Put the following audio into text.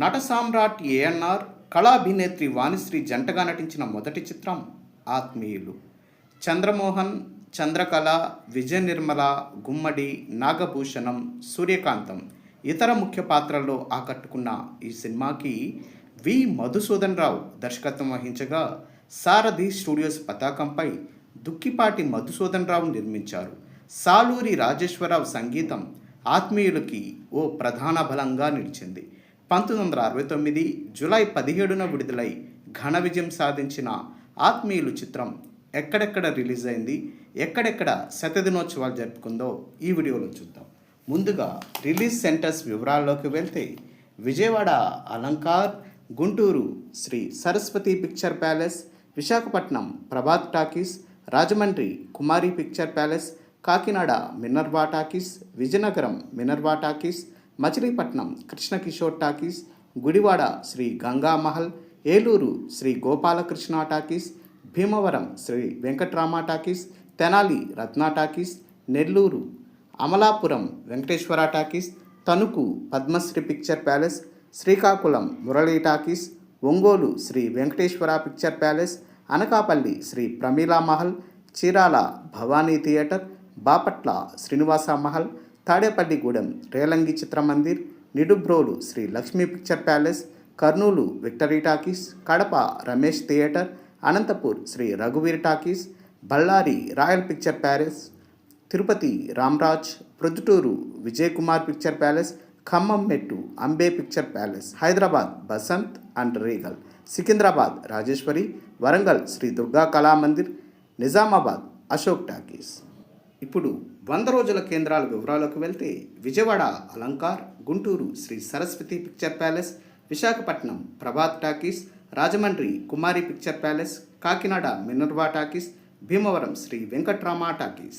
నట సామ్రాట్ ఏఎన్ఆర్ కళాభినేత్రి వాణిశ్రీ జంటగా నటించిన మొదటి చిత్రం ఆత్మీయులు. చంద్రమోహన్ చంద్రకళ విజయ నిర్మల గుమ్మడి నాగభూషణం సూర్యకాంతం ఇతర ముఖ్య పాత్రల్లో ఆకట్టుకున్న ఈ సినిమాకి వి. మధుసూదన్ రావు దర్శకత్వం వహించగా సారథి స్టూడియోస్ పతాకంపై దుక్కిపాటి మధుసూదన్ రావు నిర్మించారు. సాలూరి రాజేశ్వరరావు సంగీతం ఆత్మీయులకి ఓ ప్రధాన బలంగా నిలిచింది. పంతొమ్మిది వందల అరవై తొమ్మిది జూలై పదిహేడున విడుదలై ఘన విజయం సాధించిన ఆత్మీయులు చిత్రం ఎక్కడెక్కడ రిలీజ్ అయింది ఎక్కడెక్కడ శతదినోత్సవాలు జరుపుకుందో ఈ వీడియోలో చూద్దాం. ముందుగా రిలీజ్ సెంటర్స్ వివరాల్లోకి వెళ్తే Vijayawada Alankar Guntur Sri Saraswati picture palace Visakhapatnam Prabhat talkies Rajahmundry Kumari picture palace Kakinada Minerva talkies Vizianagaram Minerva talkies Machilipatnam Krishna Kishore talkies Gudivada Sri Ganga Mahal Eluru Sri Gopalakrishna talkies Bhimavaram Sri Venkatrama talkies Tenali Ratna talkies Nellore Amalapuram Venkateswara talkies Tanuku Padmasri picture palace Srikakulam Murali talkies Ongole Sri Venkateswara picture palace Anakapalli Sri Prameela Mahal Chirala Bhavani theatre Bapatla Srinivasa Mahal Tadepalligudem Relangi Chitramandir Nidubrolu Sri Lakshmi picture palace Kurnool victory talkies Kadapa Ramesh theatre Anantapur Sri రఘువీర్ talkies Bellary royal picture palace Tirupati Ramraj Proddatur Vijay Kumar picture palace Khammam Mettu Ambe picture palace Hyderabad Basant and Regal Secunderabad Rajeswari Warangal Sri Durga Kalamandir Nizamabad Ashok talkies. ఇప్పుడు వంద రోజుల కేంద్రాల వివరాలకు వెళ్తే Vijayawada Alankar Guntur Sri Saraswati picture palace Visakhapatnam Prabhat talkies Rajahmundry Kumari picture palace Kakinada Minerva talkies Bhimavaram Sri Venkatrama talkies.